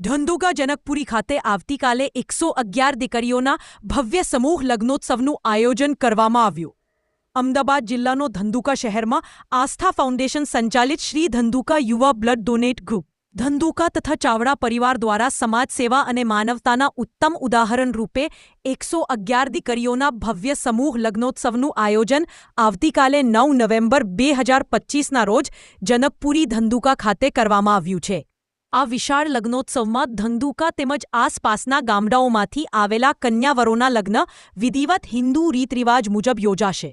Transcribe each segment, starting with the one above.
ધંધુકા જનકપુરી ખાતે આવતીકાલે એકસો અગિયાર દીકરીઓના ભવ્ય સમૂહ લગ્નોત્સવનું આયોજન કરવામાં આવ્યું. અમદાવાદ જિલ્લાનો ધંધુકા શહેરમાં આસ્થા ફાઉન્ડેશન સંચાલિત શ્રી ધંધુકા યુવા બ્લડ ડોનેટ ગ્રુપ, ધંધુકા તથા ચાવડા પરિવાર દ્વારા સમાજ સેવા અને માનવતાના ઉત્તમ ઉદાહરણ રૂપે એકસો અગિયાર દીકરીઓના ભવ્ય સમૂહ લગ્નોત્સવનું આયોજન આવતીકાલે નવ નવેમ્બર બે હજાર પચીસના રોજ જનકપુરી ધંધુકા ખાતે કરવામાં આવ્યું છે. આ વિશાળ લગ્નોત્સવમાં ધંધુકા તેમજ આસપાસના ગામડાઓમાંથી આવેલા કન્યાવરોના લગ્ન વિધિવત હિન્દુ રીતરિવાજ મુજબ યોજાશે.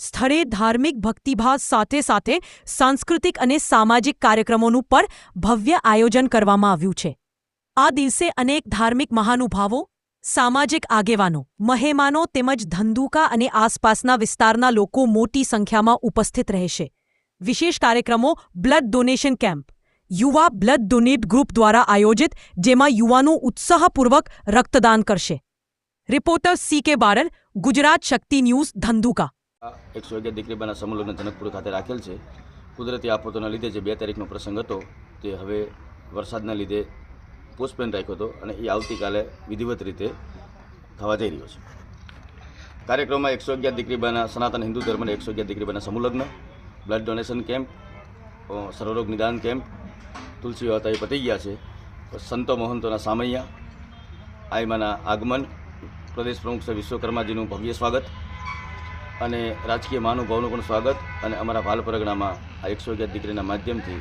સ્થળે ધાર્મિક ભક્તિભાવ સાથે સાથે સાંસ્કૃતિક અને સામાજિક કાર્યક્રમોનું પણ ભવ્ય આયોજન કરવામાં આવ્યું છે. આ દિવસે અનેક ધાર્મિક મહાનુભાવો, સામાજિક આગેવાનો, મહેમાનો તેમજ ધંધુકા અને આસપાસના વિસ્તારના લોકો મોટી સંખ્યામાં ઉપસ્થિત રહેશે. વિશેષ કાર્યક્રમો બ્લડ ડોનેશન કેમ્પ યુવા બ્લડ ડોનેટ ગ્રુપ દ્વારા આયોજિત, જેમાં યુવાનો ઉત્સાહપૂર્વક રક્તદાન કરશે. Reporter C K Barad, Gujarat Shakti news, Dhandhuka. એકસો અગિયાર દીકરીબાના બાના સમૂહ લગ્ન જનકપુર ખાતે રાખેલ છે. કુદરતી આફતોના લીધે જે બે તારીખનો પ્રસંગ હતો, તે હવે વરસાદના લીધે પોસ્ટપેન રાખ્યો હતો અને એ આવતીકાલે વિધિવત રીતે થવા જઈ રહ્યો છે. કાર્યક્રમમાં એકસો અગિયાર દીકરીબાના સનાતન હિન્દુ ધર્મને એકસો અગિયાર દીકરીબાના બાના સમૂહ બ્લડ ડોનેશન કેમ્પ સર્વરોગ નિદાન કેમ્પ તુલસી વાતા એ પતી ગયા છે. સંતો મહંતોના સામૈયા આઈમાના આગમન પ્રદેશ પ્રમુખ શ્રી વિશ્વકર્માજીનું ભવ્ય સ્વાગત અને રાજકીય મહાનુભાવનું પણ સ્વાગત અને અમારા ભાલ પરગણામાં આ એકસો અગિયાર દીકરીના માધ્યમથી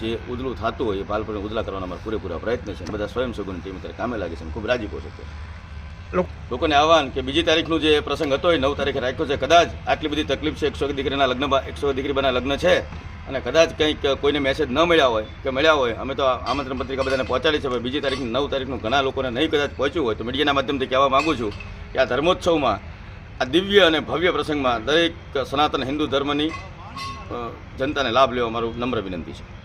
જે ઉદલું થતું હોય એ ભાલ પરગણા ઉદલા કરવાના અમારા પૂરેપૂરા પ્રયત્ન છે બધા સ્વયંસેવકોની ટીમ અત્યારે કામે લાગે છે ખૂબ રાજીપો છે અત્યારે. લોકોને આહવાન કે બીજી તારીખનું જે પ્રસંગ હતો એ નવ તારીખે રાખ્યો છે. કદાચ આટલી બધી તકલીફ છે એકસો દીકરીના લગ્નમાં એકસો દીકરી બના લગ્ન છે. અને કદાચ કંઈક કોઈને મેસેજ ન મળ્યા હોય, કે મળ્યા હોય, અમે તો આમંત્રણ પત્રિકા બધાને પહોંચાડી છે, પણ બીજી તારીખ નવ તારીખનું ઘણા લોકોને નહીં કદાચ પહોંચ્યું હોય, તો મીડિયાના માધ્યમથી કહેવા માગું છું કે આ ધર્મોત્સવમાં, આ દિવ્ય અને ભવ્ય પ્રસંગમાં દરેક સનાતન હિન્દુ ધર્મની જનતાને લાભ લેવા મારું નમ્ર વિનંતી છે.